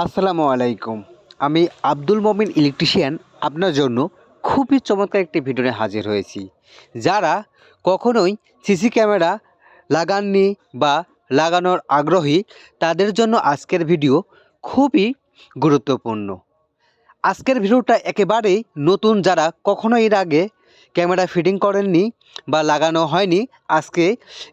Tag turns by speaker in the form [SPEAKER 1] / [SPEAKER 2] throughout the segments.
[SPEAKER 1] আসসালামু আলাইকুম। আমি আব্দুল মমিন ইলেকট্রিশিয়ান। আপনার জন্য খুবই চমৎকার একটি ভিডিও নিয়ে হাজির হয়েছি। যারা কখনোই সিসি ক্যামেরা লাগাননি বা লাগানোর আগ্রহী, তাদের জন্য আজকের ভিডিও খুবই গুরুত্বপূর্ণ। আজকের ভিডিওটা একেবারেই নতুন যারা কখনো এর আগে ক্যামেরা ফিটিং করেননি বা লাগানো হয়নি আজকে।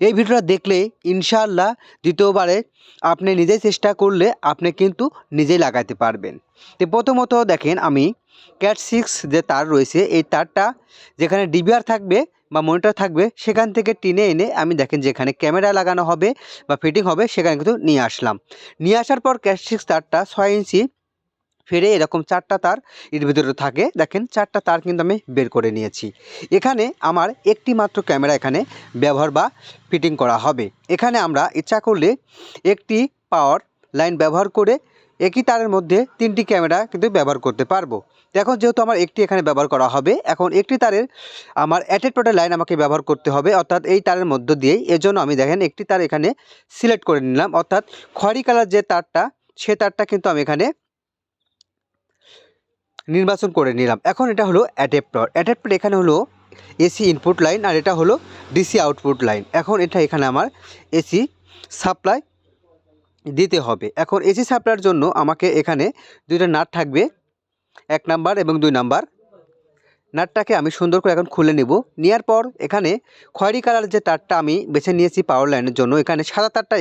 [SPEAKER 1] এই ভিডিওটা দেখলে ইনশাআল্লাহ দ্বিতীয়বারে আপনি নিজেই চেষ্টা করলে আপনি কিন্তু নিজেই লাগাতে পারবেন। তো প্রথমত দেখেন আমি ক্যাট সিক্স যে তার রয়েছে, এই তারটা যেখানে ডিবিআর থাকবে বা মনিটর থাকবে, সেখান থেকে টিনে এনে আমি দেখেন যেখানে ক্যামেরা লাগানো হবে বা ফিটিং হবে, সেখানে কিন্তু নিয়ে আসলাম। নিয়ে আসার পর ক্যাট সিক্স তারটা ছয় ইঞ্চি ফিরে এরকম চারটা তার এর ভিতরে থাকে। দেখেন, চারটা তার কিন্তু আমি বের করে নিয়েছি। এখানে আমার একটি মাত্র ক্যামেরা এখানে ব্যবহার বা ফিটিং করা হবে। এখানে আমরা ইচ্ছা করলে একটি পাওয়ার লাইন ব্যবহার করে একই তারের মধ্যে তিনটি ক্যামেরা কিন্তু ব্যবহার করতে পারব। এখন যেহেতু আমার একটি এখানে ব্যবহার করা হবে, এখন একটি তারের আমার অ্যাটেড পটের লাইন আমাকে ব্যবহার করতে হবে, অর্থাৎ এই তারের মধ্য দিয়েই এজন্য আমি দেখেন, একটি তার এখানে সিলেক্ট করে নিলাম, অর্থাৎ খয়েরি কালার যে তারটা, সে তারটা কিন্তু আমি এখানে নির্বাচন করে নিলাম। এখন এটা হলো অ্যাডাপ্টার অ্যাডাপ্টার এখানে হলো এসি ইনপুট লাইন আর এটা হলো ডিসি আউটপুট লাইন এখন এটা এখানে আমার এসি সাপ্লাই দিতে হবে। এখন এসি সাপ্লাইয়ের জন্য আমাকে এখানে দুইটা নাট থাকবে। এক নাম্বার এবং দুই নাম্বার নাটটাকে আমি সুন্দর করে এখন খুলে নেব। নেওয়ার পর এখানে খয়েরি কালার যে তারটা আমি বেছে নিয়েছি পাওয়ার লাইনের জন্য, এখানে সাদা তারটা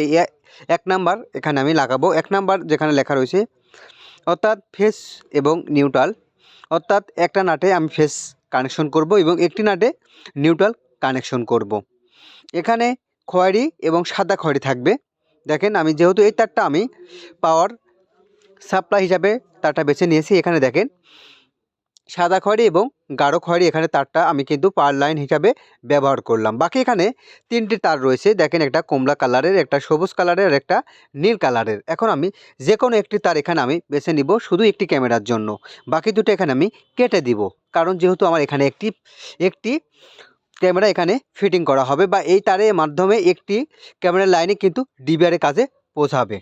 [SPEAKER 1] এক নাম্বার এখানে আমি লাগাবো। এক নাম্বার যেখানে লেখা রয়েছে অর্থাৎ ফেস এবং নিউট্রাল অর্থাৎ একটা নাটে আমি ফেস কানেকশন করব এবং একটি নাটে নিউট্রাল কানেকশন করব। এখানে খয়েরি এবং সাদা খয়েরি থাকবে দেখেন আমি যেহেতু এই তারটা আমি পাওয়ার সাপ্লাই হিসাবে তারটা বেছে নিয়েছি, এখানে দেখেন সাদা খয়েরি এবং গাঢ় খয়েরি এখানে তারটা আমি কিন্তু পার লাইন হিসাবে ব্যবহার করলাম। বাকি এখানে তিনটি তার রয়েছে। দেখেন একটা কমলা কালারের, একটা সবুজ কালারের একটা নীল কালারের। এখন আমি যে কোনো একটি তার এখানে আমি বেছে নিব শুধু একটি ক্যামেরার জন্য। বাকি দুটো এখানে আমি কেটে দিব। কারণ যেহেতু আমার এখানে একটি একটি ক্যামেরা এখানে ফিটিং করা হবে বা এই তারের মাধ্যমে একটি ক্যামেরার লাইনে কিন্তু ডিবিআরের কাজে পৌঁছাবে।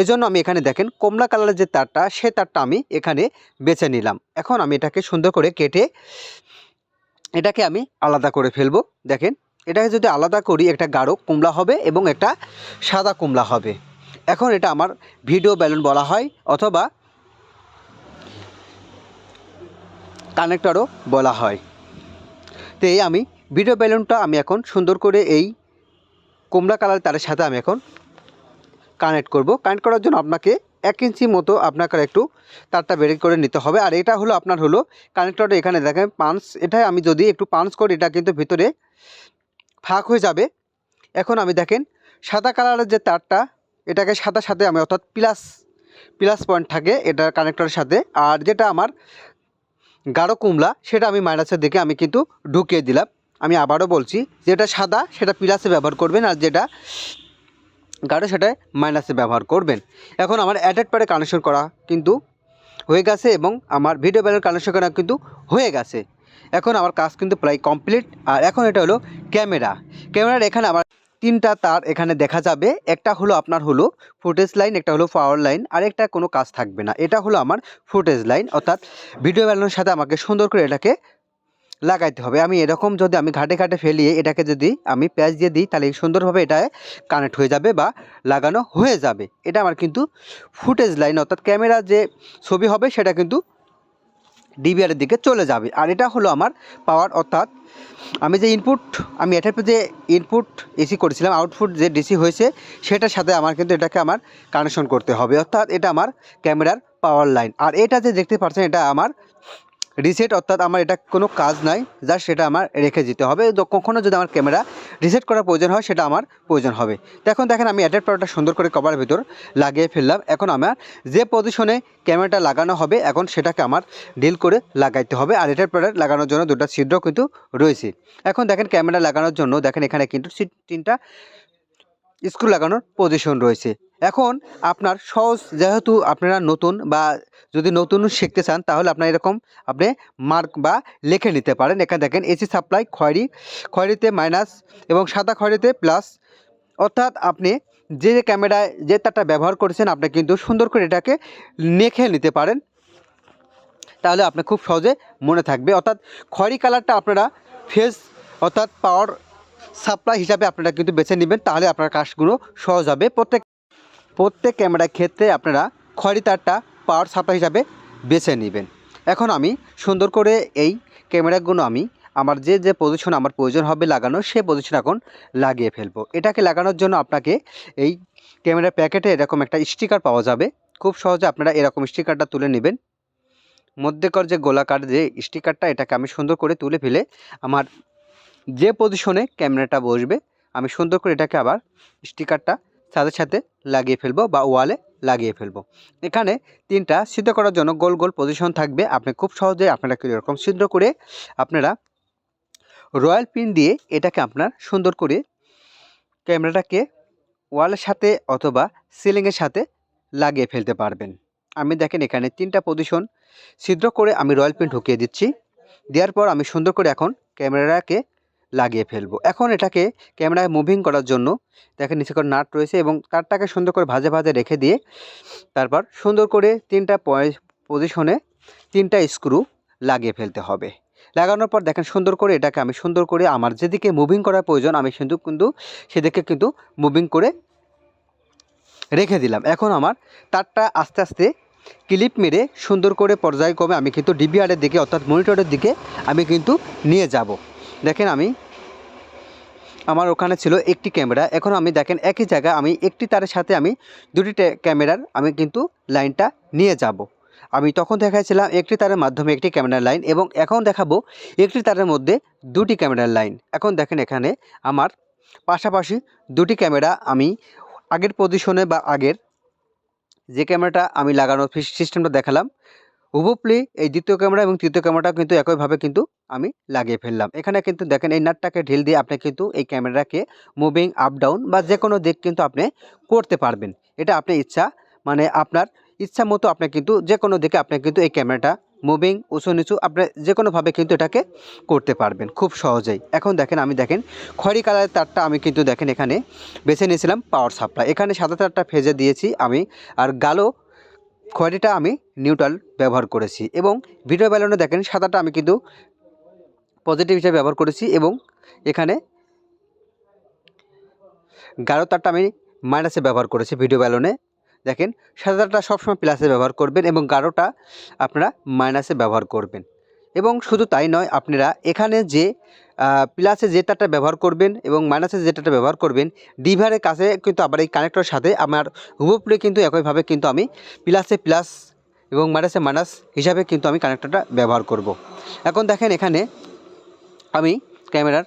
[SPEAKER 1] এজন্য আমি এখানে দেখেন কমলা কালারের যে তারটা, সে তারটা আমি এখানে বেছে নিলাম। এখন আমি এটাকে সুন্দর করে কেটে এটাকে আমি আলাদা করে ফেলব। দেখেন, এটাকে যদি আলাদা করি, একটা গাঢ় কুমড়া হবে এবং একটা সাদা কুমড়া হবে। এখন এটা আমার ভিডিও ব্যালুন বলা হয় অথবা কানেক্টরও বলা হয়। তো এই আমি ভিডিও ব্যালুনটা আমি এখন সুন্দর করে এই কুমড়া কালার তারের সাথে আমি এখন কানেক্ট করব। কানেক্ট করার জন্য আপনাকে এক ইঞ্চি মতো আপনাকে একটু তারটা বের করে নিতে হবে। আর এটা হলো আপনার হলো কানেক্টরটা এখানে দেখেন পাঞ্চ এটা আমি যদি একটু পাঞ্চ করি, এটা কিন্তু ভিতরে ফাঁক হয়ে যাবে। এখন আমি দেখেন, সাদা কালারের যে তারটা, এটাকে সাদা সাথে আমি অর্থাৎ প্লাস প্লাস পয়েন্ট থাকে এটা কানেক্টরের সাথে। আর যেটা আমার গাঢ় কুমলা, সেটা আমি মাইনাসের দিকে আমি কিন্তু ঢুকিয়ে দিলাম। আমি আবারও বলছি, যেটা সাদা, সেটা প্লাসে ব্যবহার করবেন। আর যেটা গাঢ় সেটা মাইনাসে ব্যবহার করবেন। এখন আমার অ্যাডেড প্যাডে কানেকশন করা কিন্তু হয়ে গেছে এবং আমার ভিডিও ব্যালের কানেকশন করা কিন্তু হয়ে গেছে। এখন আমার কাজ কিন্তু প্রায় কমপ্লিট আর এখন এটা হলো ক্যামেরা ক্যামেরার এখানে আমার তিনটা তার এখানে দেখা যাবে। একটা হলো আপনার হলো ফুটেজ লাইন একটা হলো পাওয়ার লাইন আর একটা কোনো কাজ থাকবে না। এটা হলো আমার ফুটেজ লাইন অর্থাৎ ভিডিও ব্যালেন্সের সাথে আমাকে সুন্দর করে এটাকে লাগাইতে হবে। আমি এরকম যদি আমি ঘাটে ঘাটে ফেলিয়ে এটাকে যদি আমি প্যাচ দিয়ে দিই, তাহলে সুন্দরভাবে এটা কানেক্ট হয়ে যাবে বা লাগানো হয়ে যাবে। এটা আমার কিন্তু ফুটেজ লাইন অর্থাৎ ক্যামেরার যে ছবি হবে, সেটা কিন্তু ডিবিআরের দিকে চলে যাবে। আর এটা হলো আমার পাওয়ার অর্থাৎ আমি যে ইনপুট আমি এটার যে ইনপুট এসি করেছিলাম আউটপুট যে ডিসি হয়েছে, সেটার সাথে আমার কিন্তু এটাকে আমার কানেকশন করতে হবে। অর্থাৎ এটা আমার ক্যামেরার পাওয়ার লাইন আর এটা যে দেখতে পাচ্ছেন, এটা আমার রিসেট অর্থাৎ আমার এটা কোনো কাজ নাই যা সেটা আমার রেখে দিতে হবে। য- কখনো যদি আমার ক্যামেরা রিসেট করার প্রয়োজন হয়, সেটা আমার প্রয়োজন হবে। তো এখন দেখেন আমি অ্যাডাপ্ট পাওয়ারটা সুন্দর করে কভারের ভিতর লাগিয়ে ফেললাম। এখন আমার যে পজিশনে ক্যামেরাটা লাগানো হবে, এখন সেটাকে আমার ডিল করে লাগাইতে হবে। আর এটার প্রোডাক্ট লাগানোর জন্য দুটো ছিদ্র কিন্তু রয়েছে। এখন দেখেন ক্যামেরা লাগানোর জন্য, দেখেন এখানে কিন্তু তিনটা স্ক্রু লাগানোর পজিশন রয়েছে। এখন আপনার সহজ, যেহেতু আপনারা নতুন বা যদি নতুন শিখতে চান, তাহলে আপনার এরকম আপনি মার্ক বা লিখে নিতে পারেন। এখানে দেখেন এসি সাপ্লাই খয়েরি, খয়েরিতে মাইনাস এবং সাদা খয়েরিতে প্লাস অর্থাৎ আপনি যে ক্যামেরায় যে তারটা ব্যবহার করেছেন, আপনি কিন্তু সুন্দর করে এটাকে নেখে নিতে পারেন। তাহলে আপনার খুব সহজে মনে থাকবে। অর্থাৎ খয়রি কালারটা আপনারা ফেস অর্থাৎ পাওয়ার সাপ্লাই হিসাবে আপনারা কিন্তু বেছে নেবেন, তাহলে আপনার কাজগুলো সহজ হবে। প্রত্যেক প্রত্যেক ক্যামেরার ক্ষেত্রে আপনারা খয়রি তারটা পাওয়ার সাপ্লাই হিসাবে বেছে নেবেন। এখন আমি সুন্দর করে এই ক্যামেরাগুলো আমি আমার যে যে পজিশন আমার প্রয়োজন হবে লাগানো, সে পজিশন এখন লাগিয়ে ফেলব। এটাকে লাগানোর জন্য আপনাকে এই ক্যামেরার প্যাকেটে এরকম একটা স্টিকার পাওয়া যাবে। খুব সহজে আপনারা এরকম স্টিকারটা তুলে নেবেন। মধ্যেকর যে গোলাকার যে স্টিকারটা এটাকে আমি সুন্দর করে তুলে ফেলে আমার যে পজিশনে ক্যামেরাটা বসবে, আমি সুন্দর করে এটাকে আবার স্টিকারটা সাথে সাথে লাগিয়ে ফেলব বা ওয়ালে লাগিয়ে ফেলব। এখানে তিনটা সিদ্ধ করার জন্য গোল গোল পজিশন থাকবে। আপনি খুব সহজে আপনারা এরকম সিদ্ধ করে আপনারা রয়্যাল পিন দিয়ে এটাকে আপনার সুন্দর করে ক্যামেরাটাকে ওয়ালের সাথে অথবা সিলিংয়ের সাথে লাগিয়ে ফেলতে পারবেন। আমি দেখেন এখানে তিনটা পজিশন ছিদ্র করে আমি রয়্যাল পিন ঢুকিয়ে দিচ্ছি। দেওয়ার পর আমি সুন্দর করে এখন ক্যামেরাটাকে লাগিয়ে ফেলব। এখন এটাকে ক্যামেরায় মুভিং করার জন্য দেখেন নিচে করে নাট রয়েছে এবং তারটাকে সুন্দর করে ভাজে ভাজে রেখে দিয়ে তারপর সুন্দর করে তিনটা পজিশনে তিনটা স্ক্রু লাগিয়ে ফেলতে হবে। লাগানোর পর দেখেন সুন্দর করে এটাকে আমি সুন্দর করে আমার যেদিকে মুভিং করার প্রয়োজন আমি কিন্তু কিন্তু সেদিকে কিন্তু মুভিং করে রেখে দিলাম। এখন আমার তারটা আস্তে আস্তে ক্লিপ মেরে সুন্দর করে পর্যায়ক্রমে আমি কিন্তু ডিবিআরের দিকে অর্থাৎ মনিটরের দিকে আমি কিন্তু নিয়ে যাব। দেখেন আমি, আমার ওখানে ছিল একটি ক্যামেরা। এখন আমি দেখেন একই জায়গায় আমি একটি তারের সাথে আমি দুটি ক্যামেরার আমি কিন্তু লাইনটা নিয়ে যাব। আমি তখন দেখাইছিলাম একটি তারের মাধ্যমে একটি ক্যামেরার লাইন এবং এখন দেখাবো একটি তারের মধ্যে দুটি ক্যামেরার লাইন। এখন দেখেন এখানে আমার পাশাপাশি দুটি ক্যামেরা আমি আগের পজিশনে বা আগের যে ক্যামেরাটা আমি লাগানোর সিস্টেমটা দেখালাম হুবুপলি এই দ্বিতীয় ক্যামেরা এবং তৃতীয় ক্যামেরাটাও কিন্তু একইভাবে কিন্তু আমি লাগিয়ে ফেললাম। এখানে কিন্তু দেখেন এই নাটটাকে ঢিল দিয়ে আপনি কিন্তু এই ক্যামেরাকে মুভিং আপ ডাউন বা যে কোনো দিক কিন্তু আপনি করতে পারবেন। এটা আপনি ইচ্ছা মানে আপনার ইচ্ছা মতো আপনি কিন্তু যে কোনো দিকে আপনি কিন্তু এই ক্যামেরাটা মুভিং উঁচু নিচু আপনি যে কোনোভাবে কিন্তু এটাকে করতে পারবেন খুব সহজেই। এখন দেখেন আমি দেখেন খয়রি কালারের তারটা আমি কিন্তু দেখেন এখানে বেছে নিয়েছিলাম পাওয়ার সাপ্লাই এখানে সাদা তারটা ফেজে দিয়েছি আমি আর গালো খয়েরিটা আমি নিউট্রাল ব্যবহার করেছি এবং ভিডিও ব্যালনে দেখেন সাদাটা আমি কিন্তু পজিটিভ হিসাবে ব্যবহার করেছি এবং এখানে গাঢ় তারটা আমি মাইনাসে ব্যবহার করেছি ভিডিও ব্যালনে দেখেন সাদাটা সবসময় প্লাসে ব্যবহার করবেন এবং গাঢ়টা আপনারা মাইনাসে ব্যবহার করবেন। এবং শুধু তাই নয়, আপনারা এখানে যে প্লাসে যে তারটা ব্যবহার করবেন এবং মাইনাসে যে তারটা ব্যবহার করবেন ডিভারের কাছে কিন্তু আবার এই কানেক্টরের সাথে আমার হুবপুরে কিন্তু একইভাবে কিন্তু আমি প্লাসে প্লাস এবং মাইনাসে মাইনাস হিসাবে কিন্তু আমি কানেক্টরটা ব্যবহার করব। এখন দেখেন এখানে আমি ক্যামেরার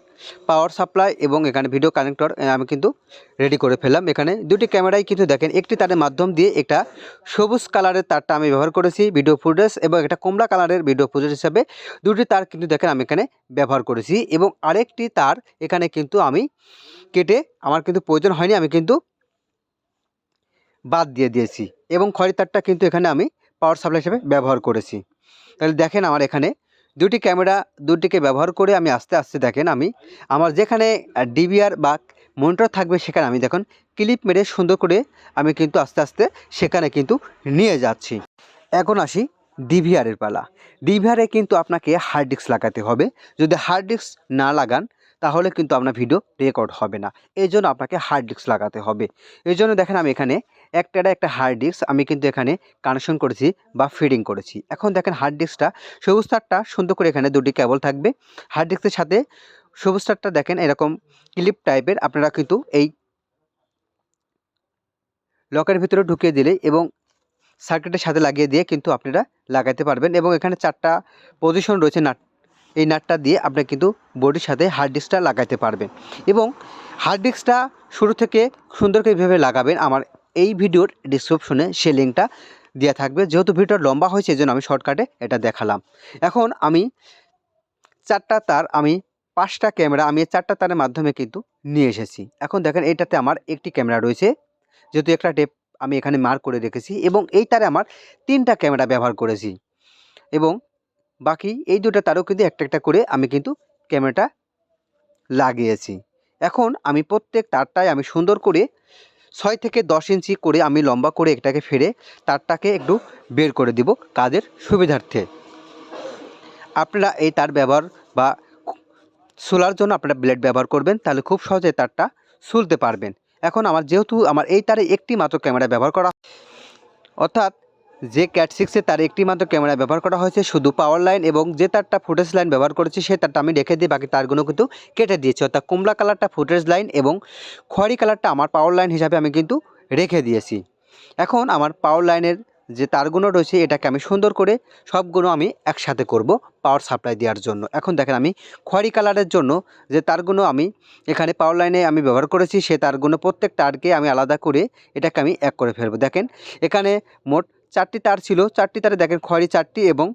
[SPEAKER 1] পাওয়ার সাপ্লাই এবং এখানে ভিডিও কানেক্টর আমি কিন্তু রেডি করে ফেললাম। এখানে দুটি ক্যামেরাই কিন্তু দেখেন, একটি তারের মাধ্যম দিয়ে একটা সবুজ কালারের তারটা আমি ব্যবহার করেছি ভিডিও ফুটেজ এবং একটা কমলা কালারের ভিডিও ফুটেজ হিসাবে। দুটি তার কিন্তু দেখেন, আমি এখানে ব্যবহার করেছি এবং আরেকটি তার এখানে কিন্তু আমি কেটে, আমার কিন্তু প্রয়োজন হয়নি, আমি কিন্তু বাদ দিয়ে দিয়েছি এবং খড়ি তারটা কিন্তু এখানে আমি পাওয়ার সাপ্লাই হিসেবে ব্যবহার করেছি। তাহলে দেখেন আমার এখানে দুটি ক্যামেরা দুটিকে ব্যবহার করে আমি আস্তে আস্তে দেখেন আমি। আমার যেখানে ডিভিআর বা মনিটর থাকবে সেখানে আমি দেখুন ক্লিপ মেরে সুন্দর করে আমি কিন্তু আস্তে আস্তে সেখানে কিন্তু নিয়ে যাচ্ছি। এখন আসি ডিভিআরের পালা। ডিভিআরে কিন্তু আপনাকে হার্ড ডিস্ক লাগাতে হবে। যদি হার্ড ডিস্ক না লাগান, তাহলে কিন্তু আপনার ভিডিও রেকর্ড হবে না। এই জন্য আপনাকে হার্ড ডিস্ক লাগাতে হবে। এই জন্য দেখেন আমি এখানে একটা একটা হার্ড ডিস্ক আমি কিন্তু এখানে কানেকশন করেছি বা ফিডিং করেছি। এখন দেখেন হার্ড ডিস্কটা সবুজ তারটা সুন্দর করে এখানে দুটি কেবল থাকবে। হার্ড ডিস্কের সাথে সবুজ তারটা দেখেন এরকম ক্লিপ টাইপের আপনারা কিন্তু এই লকের ভিতরে ঢুকিয়ে দিলে এবং সার্কিটের সাথে লাগিয়ে দিয়ে কিন্তু আপনারা লাগাতে পারবেন এবং এখানে চারটা পজিশন রয়েছে নাট, এই নাটটা দিয়ে আপনি কিন্তু বডির সাথে হার্ড ডিস্কটা লাগাতে পারবেন। এবং হার্ড ডিস্কটা শুরু থেকে সুন্দর করে এইভাবে লাগাবেন, আমার এই ভিডিওর ডিসক্রিপশনে সে লিঙ্কটা দেওয়া থাকবে। যেহেতু ভিডিওটা লম্বা হয়েছে, এই জন্য আমি শর্টকাটে এটা দেখালাম। এখন আমি চারটা তার, আমি পাঁচটা ক্যামেরা আমি চারটা তারের মাধ্যমে কিন্তু নিয়ে এসেছি। এখন দেখেন, এইটাতে আমার একটি ক্যামেরা রয়েছে। যেহেতু একটা টেপ আমি এখানে মার্ক করে রেখেছি এবং এই তারে আমার তিনটা ক্যামেরা ব্যবহার করেছি। এবং বাকি এই দুটো তারও কিন্তু একটা একটা করে আমি কিন্তু ক্যামেরাটা লাগিয়েছি। এখন আমি প্রত্যেক তারটায় আমি সুন্দর করে ছয় থেকে দশ ইঞ্চি করে আমি লম্বা করে এটাকে ফেরে তারটাকে একটু বের করে দিব কাজের সুবিধার্থে। আপনারা এই তার ব্যবহার বা সোলার জন্য আপনারা ব্লেড ব্যবহার করবেন, তাহলে খুব সহজে তারটা সুলতে পারবেন। এখন আমার যেহেতু আমার এই তারে একটি মাত্র ক্যামেরা ব্যবহার করা অর্থাৎ যে ক্যাট সিক্সে তার একটি মাত্র ক্যামেরা ব্যবহার করা হয়েছে, শুধু পাওয়ার লাইন এবং যে তারটা ফুটেজ লাইন ব্যবহার করেছি, সে তারটা আমি রেখে দিয়ে বাকি তারগুলো কিন্তু কেটে দিয়েছি। অর্থাৎ কমলা কালারটা ফুটেজ লাইন এবং খয়েরি কালারটা আমার পাওয়ার লাইন হিসাবে আমি কিন্তু রেখে দিয়েছি। এখন আমার পাওয়ার লাইনের যে তারগুলো রয়েছে, এটাকে আমি সুন্দর করে সবগুলো আমি একসাথে করব পাওয়ার সাপ্লাই দেওয়ার জন্য। এখন দেখেন আমি খয়েরি কালারের জন্য যে তারগুলো আমি এখানে পাওয়ার লাইনে আমি ব্যবহার করেছি, সে তারগুলো প্রত্যেক তারকে আমি আলাদা করে এটাকে আমি এক করে ফেলব। দেখেন, এখানে মোট চারটি তার ছিল, চারটি তারে দেখেন খয়েরি চারটি এবং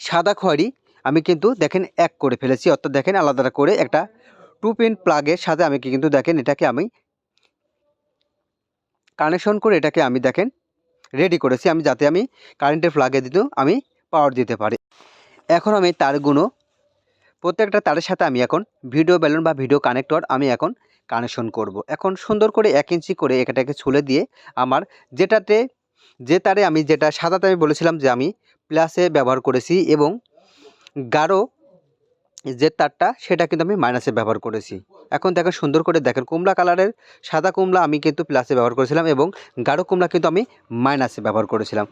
[SPEAKER 1] সাদা খয়েরি, আমি কিন্তু দেখেন এক করে ফেলেছি, অর্থাৎ দেখেন আলাদা করে একটা টু পিন প্লাগের সাথে আমি কিন্তু দেখেন এটাকে আমি কানেকশন করে এটাকে আমি দেখেন রেডি করেছি, আমি যাতে আমি কারেন্টের প্লাগে দিতেও আমি পাওয়ার দিতে পারি এখন আমি তারগুলো, প্রত্যেকটা তারের সাথে আমি এখন ভিডিও ব্যালুন বা ভিডিও কানেক্টর আমি এখন কানেকশন করব। এখন সুন্দর করে এক ইঞ্চি করে এটাকে ছুলে দিয়ে আমার যেটাতে যে তারে আমি যেটা সাদাতে আমি বলেছিলাম যে আমি প্লাসে ব্যবহার করেছি এবং গাঢ় যে তারটা সেটা কিন্তু আমি মাইনাসে ব্যবহার করেছি। এখন দেখেন সুন্দর করে দেখেন, কুমড়া কালারের সাদা কুমড়া আমি কিন্তু প্লাসে ব্যবহার করেছিলাম এবং গাঢ় কুমড়া কিন্তু আমি মাইনাসে ব্যবহার করেছিলাম।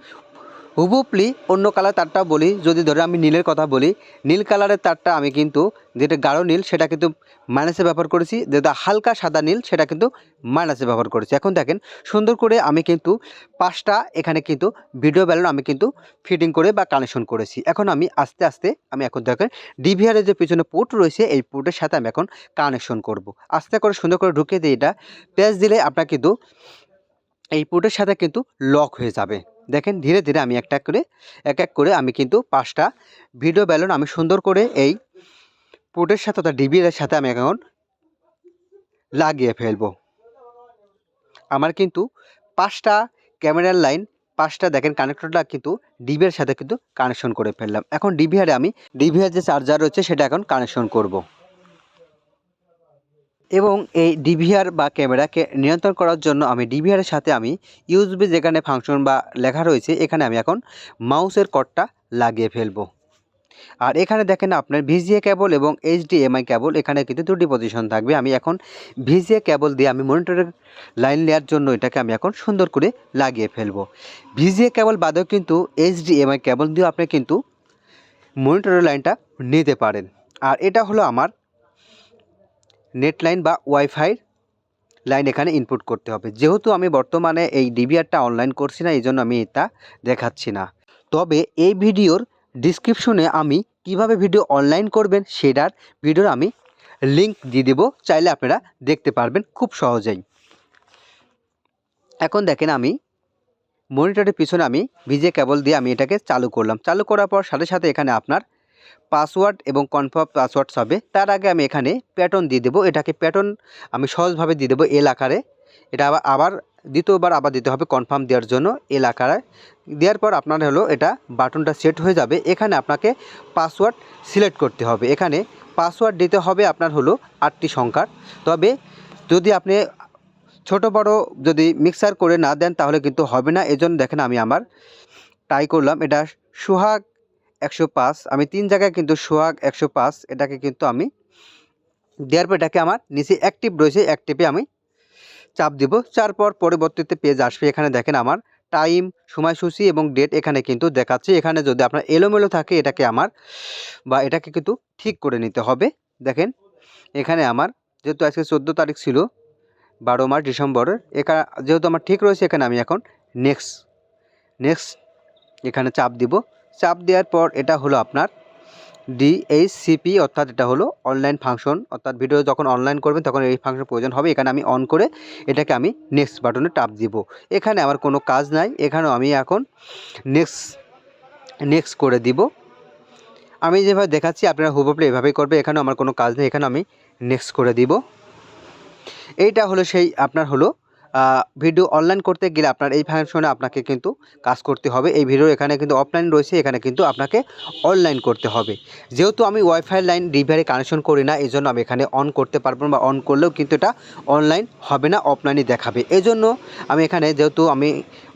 [SPEAKER 1] হুবুপলি অন্য কালার তারটা বলি, যদি ধরে আমি নীলের কথা বলি, নীল কালারের তারটা আমি কিন্তু যেটা গাঢ় নীল সেটা কিন্তু মাইনাসে ব্যবহার করেছি, যেটা হালকা সাদা নীল সেটা কিন্তু মাইনাসে ব্যবহার করেছি। এখন দেখেন, সুন্দর করে আমি কিন্তু পাঁচটা এখানে কিন্তু ভিডিও ব্যালন আমি কিন্তু ফিটিং করে বা কানেকশন করেছি। এখন আমি আস্তে আস্তে, আমি এখন দেখেন ডিভিআরের যে পিছনে পোর্ট রয়েছে, এই পোর্টের সাথে আমি এখন কানেকশন করব। আস্তে করে সুন্দর করে ঢুকিয়ে দিই এটা পেঁচ দিলে আপনার কিন্তু এই পোর্টের সাথে কিন্তু লক হয়ে যাবে। দেখেন ধীরে ধীরে আমি একটা করে, এক এক করে আমি কিন্তু পাঁচটা ভিডিও ব্যালন আমি সুন্দর করে এই পোটের সাথে অর্থাৎ ডিবিএর সাথে আমি এখন লাগিয়ে ফেলব আমার কিন্তু পাঁচটা ক্যামেরার লাইন পাঁচটা দেখেন কানেক্টরটা কিন্তু ডিভিআর সাথে কিন্তু কানেকশন করে ফেললাম এখন ডিভিআরে আমি ডিভিআর যে চার্জার রয়েছে সেটা এখন কানেকশন করব। এবং এই ডিভিআর বা ক্যামেরাকে নিয়ন্ত্রণ করার জন্য আমি ডিভিআরের সাথে আমি ইউজবি যেখানে ফাংশন বা লেখা রয়েছে, এখানে আমি এখন মাউসের কর্ডটা লাগিয়ে ফেলব। আর এখানে দেখেন আপনার ভিজিএ কেবল এবং এইচডিএমআই কেবল এখানে কিন্তু দুটি পজিশন থাকবে। আমি এখন ভিজিএ কেবল দিয়ে আমি মনিটরের লাইন নেওয়ার জন্য এটাকে আমি এখন সুন্দর করে লাগিয়ে ফেলব। ভিজিএ কেবল বাদেও কিন্তু এইচডিএমআই কেবল দিয়েও আপনি কিন্তু মনিটরের লাইনটা নিতে পারেন। আর এটা হলো আমার নেট লাইন বা ওয়াইফাই লাইন এখানে ইনপুট করতে হবে। যেহেতু আমি বর্তমানে এই ডিভিআরটা অনলাইন করছি না এই জন্য আমি এটা দেখাচ্ছি না। তবে এই ভিডিওর ডিসক্রিপশনে আমি কীভাবে ভিডিও অনলাইন করবেন সেটার ভিডিওর আমি লিংক দিয়ে দেবো। চাইলে আপনারা দেখতে পারবেন খুব সহজেই। এখন দেখেন আমি মনিটরের পিছনে আমি ভিজে কেবল দিয়ে আমি এটাকে চালু করলাম। চালু করার পর সাথে সাথে এখানে আপনার পাসওয়ার্ড এবং কনফার্ম পাসওয়ার্ড হবে তার আগে আমি এখানে প্যাটার্ন দিয়ে দেবো। এটাকে প্যাটার্ন আমি সহজভাবে দিয়ে দেবো এল আকারে। এটা আবার আবার দ্বিতীয়বার আবার দিতে হবে কনফার্ম দেওয়ার জন্য এল আকারে। দেওয়ার পর আপনার হলো এটা বাটনটা সেট হয়ে যাবে। এখানে আপনাকে পাসওয়ার্ড সিলেক্ট করতে হবে। এখানে পাসওয়ার্ড দিতে হবে আপনার হলো আটটি সংখ্যার। তবে যদি আপনি ছোট বড় যদি মিক্সার করে না দেন তাহলে কিন্তু হবে না। এজন্য দেখেন আমি আমার ট্রাই করলাম। এটা সোহাগ একশো পাঁচ, আমি তিন জায়গায় কিন্তু সোহাগ একশো পাঁচ, এটাকে কিন্তু আমি দেওয়ার পর এটাকে আমার নিচে অ্যাক্টিভ রয়েছে অ্যাক্টিভে আমি চাপ দিব। পর পরবর্তীতে পেজ আসবে, এখানে দেখেন আমার টাইম সময়সূচি এবং ডেট এখানে কিন্তু দেখাচ্ছে। এখানে যদি আপনার এলোমেলো থাকে, এটাকে আমার বা এটাকে কিন্তু ঠিক করে নিতে হবে। দেখেন, এখানে আমার যেহেতু আজকে চোদ্দ তারিখ ছিল, বারো মার্চ ডিসেম্বরের এখানে যেহেতু আমার ঠিক রয়েছে, এখানে আমি এখন নেক্সট নেক্সট এখানে চাপ দিব। চাপ দেওয়ার পর এটা হলো আপনার ডিএইচসিপি অর্থাৎ এটা হলো অনলাইন ফাংশন অর্থাৎ ভিডিও যখন অনলাইন করবেন তখন এই ফাংশন প্রয়োজন হবে। এখানে আমি অন করে এটাকে আমি নেক্সট বাটনে টাপ দিব। এখানে আমার কোনো কাজ নাই, এখানেও আমি এখন নেক্সট নেক্সট করে দিব। আমি যেভাবে দেখাচ্ছি, আপনারা হুবহু এভাবেই করবে, এখানেও আমার কোনো কাজ নেই এখানে আমি নেক্সট করে দিব। এইটা হলো সেই, আপনার হলো ভিডিও অনলাইন করতে গেলে আপনার এই ফাংশনে আপনাকে কিন্তু কাজ করতে হবে। এই ভিডিও এখানে কিন্তু অফলাইন রয়েছে, এখানে কিন্তু আপনাকে অনলাইন করতে হবে। যেহেতু আমি ওয়াইফাই লাইন রিভারে কানেকশন করি না এই জন্য আমি এখানে অন করতে পারব না বা অন করলেও কিন্তু এটা অনলাইন হবে না অফলাইনই দেখাবে। এই জন্য আমি এখানে যেহেতু আমি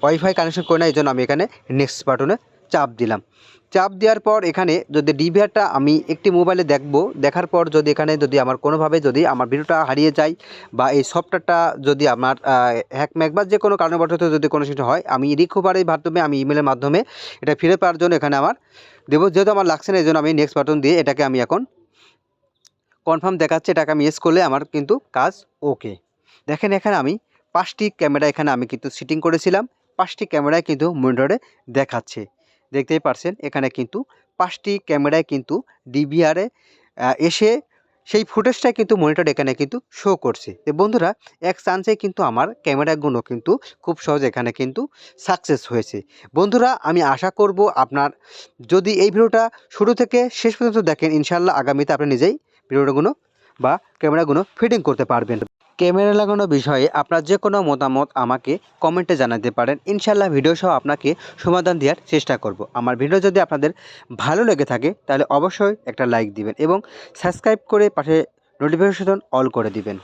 [SPEAKER 1] ওয়াইফাই কানেকশন করি না এই জন্য আমি এখানে নেক্সট বাটনে চাপ দিলাম। চাপ দেওয়ার পর এখানে যদি ডিভিআরটা আমি একটি মোবাইলে দেখব, দেখার পর যদি এখানে যদি আমার কোনোভাবে যদি আমার ভিডিওটা হারিয়ে যায় বা এই সফটওয়্যারটা যদি আমার হ্যাক ম্যাক বা যে কোনো কারণবশত যদি কোনো কিছু হয়, আমি রিকভারের মাধ্যমে, আমি ইমেলের মাধ্যমে এটা ফিরে পাওয়ার জন্য এখানে আমার দেবো। যেহেতু আমার লাগছে না, এই জন্য আমি নেক্সট বাটন দিয়ে এটাকে আমি এখন কনফার্ম দেখাচ্ছে, এটাকে আমি ইয়েস করলে আমার কিন্তু কাজ ওকে দেখেন এখানে আমি পাঁচটি ক্যামেরা এখানে আমি কিন্তু সিটিং করেছিলাম, পাঁচটি ক্যামেরায় কিন্তু মনিটরে দেখাচ্ছে। দেখতেই পারছেন, এখানে কিন্তু পাঁচটি ক্যামেরায় কিন্তু ডিভিআরে এসে সেই ফুটেজটা কিন্তু মনিটর এখানে কিন্তু শো করছে। তো বন্ধুরা, এক চান্সে কিন্তু আমার ক্যামেরাগুলো কিন্তু খুব সহজ এখানে কিন্তু সাকসেস হয়েছে। বন্ধুরা, আমি আশা করব আপনার, যদি এই ভিডিওটা শুরু থেকে শেষ পর্যন্ত দেখেন ইনশাল্লাহ আগামীতে আপনি নিজেই ভিডিওগুলো বা ক্যামেরাগুলো ফিটিং করতে পারবেন। ক্যামেরা লাগানো বিষয়ে আপনার যে কোনো মতামত আমাকে কমেন্টে জানাতে পারেন। ইনশাল্লাহ ভিডিও সহ আপনাকে সমাধান দেওয়ার চেষ্টা করব। আমার ভিডিও যদি আপনাদের ভালো লেগে থাকে, তাহলে অবশ্যই একটা লাইক দিবেন এবং সাবস্ক্রাইব করে পাশে নোটিফিকেশন অল করে দিবেন।